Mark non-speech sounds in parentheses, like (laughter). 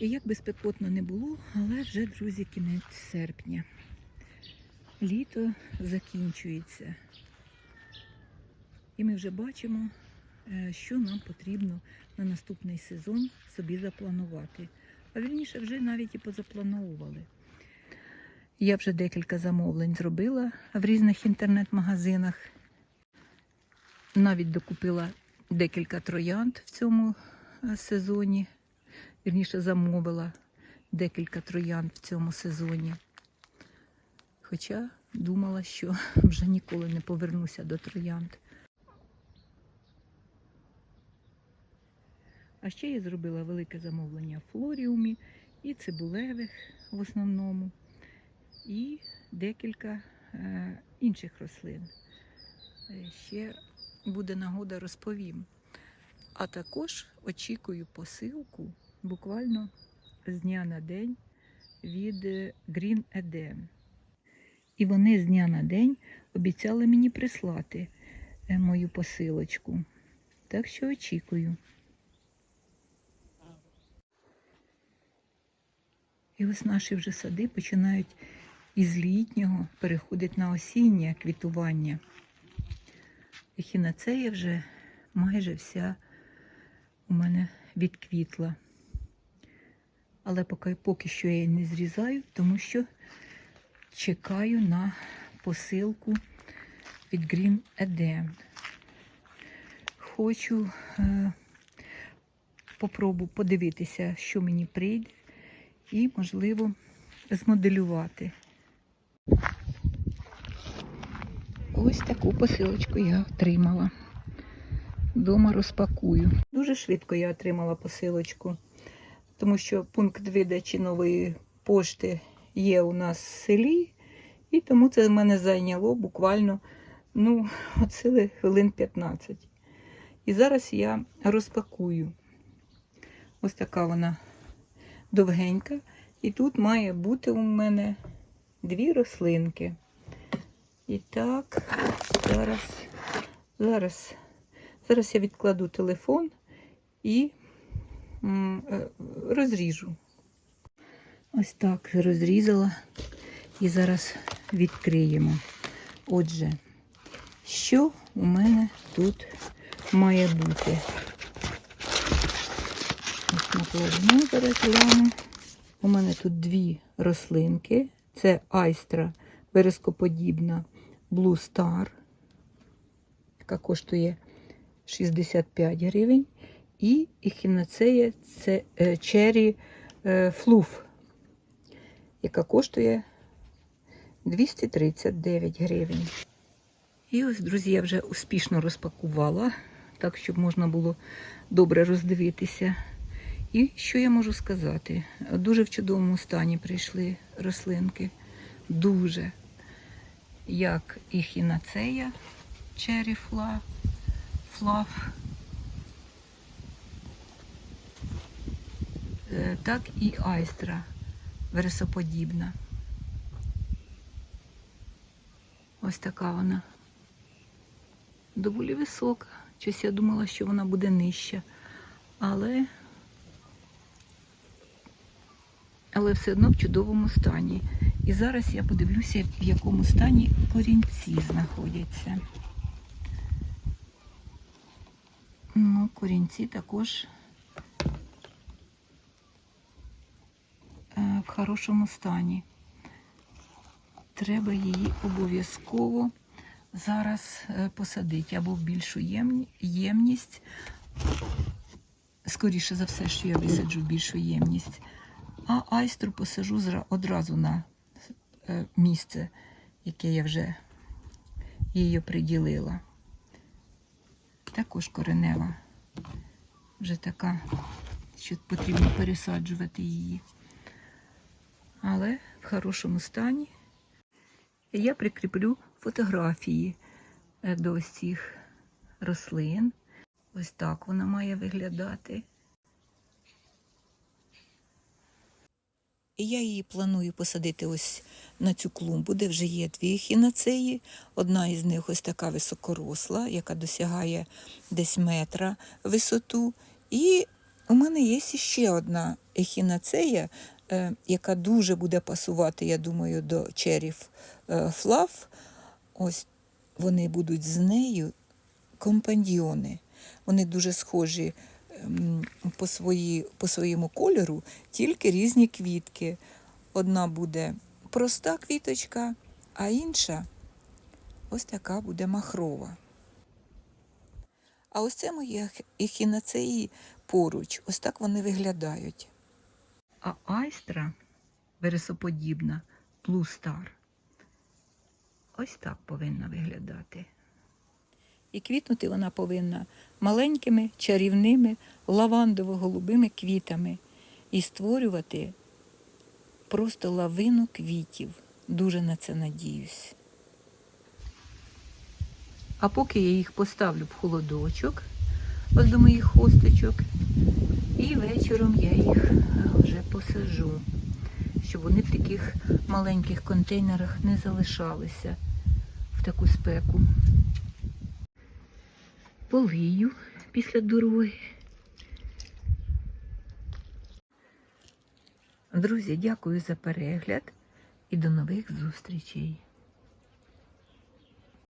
І як би спекотно не було, але вже, друзі, кінець серпня. Літо закінчується. І ми вже бачимо, е, що нам потрібно на наступний сезон собі запланувати. А вірніше вже навіть і позаплановували. Я вже декілька замовлень зробила в різних інтернет-магазинах. Навіть докупила декілька троянд в цьому е, сезоні. Вірніше замовила декілька троянд в цьому сезоні. Хоча думала, що (laughs) вже ніколи не повернуся до троянд. А ще я зробила велике замовлення в флоріумі і цибулевих в основному, і декілька е, інших рослин. Е, Ще буде нагода розповім. А також очікую посилку буквально з дня на день від е, Green Eden. І вони з дня на день обіцяли мені прислати е, мою посилочку. Так що очікую. І ось наші вже сади починають із літнього переходити на осіннє квітування. Ехінацея вже майже вся у мене відквітла. Але поки, поки що я її не зрізаю, тому що чекаю на посилку від Green Eden. Хочу е, попробу подивитися, що мені прийде, і, можливо, змоделювати. Ось таку посилочку я отримала. Дома розпакую. Дуже швидко я отримала посилочку, тому що пункт видачі нової пошти є у нас в селі, і тому це в мене зайняло буквально ну, от хвилин 15. І зараз я розпакую. Ось така вона довгенька. І тут має бути у мене дві рослинки. І так, зараз, зараз, зараз я відкладу телефон і розріжу. Ось так розрізала і зараз відкриємо. Отже, що у мене тут має бути? Ось накладну зараз гляну. У мене тут дві рослинки. Це айстра верескоподібна Blue Star, яка коштує 65 гривень. І ехінацея це е, Cherry е, Fluff, яка коштує 239 гривень. І ось, друзі, я вже успішно розпакувала, так, щоб можна було добре роздивитися. І що я можу сказати? Дуже в чудовому стані прийшли рослинки. Дуже. Як і хінацея Cherry Fluff, Fluff, е, так і айстра вересоподібна. Ось така вона. Доволі висока. Щось я думала, що вона буде нижча. Але але все одно в чудовому стані. І зараз я подивлюся, в якому стані корінці знаходяться. Ну, корінці також е, в хорошому стані. Треба її обов'язково зараз е, посадити або в більшу ємність. Скоріше за все, що я висаджу в більшу ємність. А айстру посажу одразу на е, місце, яке я вже її приділила. Також коренева. Вже така, що потрібно пересаджувати її. Але в хорошому стані. Я прикріплю фотографії е, до цих рослин. Ось так вона має виглядати. Я її планую посадити ось на цю клумбу, де вже є дві хінацеї. Одна із них ось така високоросла, яка досягає десь метра висоту. І у мене є ще одна ехінацея, яка дуже буде пасувати, я думаю, до черів е, флав. Ось вони будуть з нею компаньйони. Вони дуже схожі ем, по, свої, по своєму кольору, тільки різні квітки. Одна буде проста квіточка, а інша ось така буде махрова. А ось це мої ехінацеї поруч. Ось так вони виглядають. А айстра вересоподібна Star. Ось так повинна виглядати. І квітнути вона повинна маленькими чарівними лавандово-голубими квітами і створювати просто лавину квітів. Дуже на це надіюсь. А поки я їх поставлю в холодочок, ось до моїх хосточок, і вечором я їх вже посажу, щоб вони в таких маленьких контейнерах не залишалися в таку спеку. Полию після дороги. Друзі, дякую за перегляд і до нових зустрічей.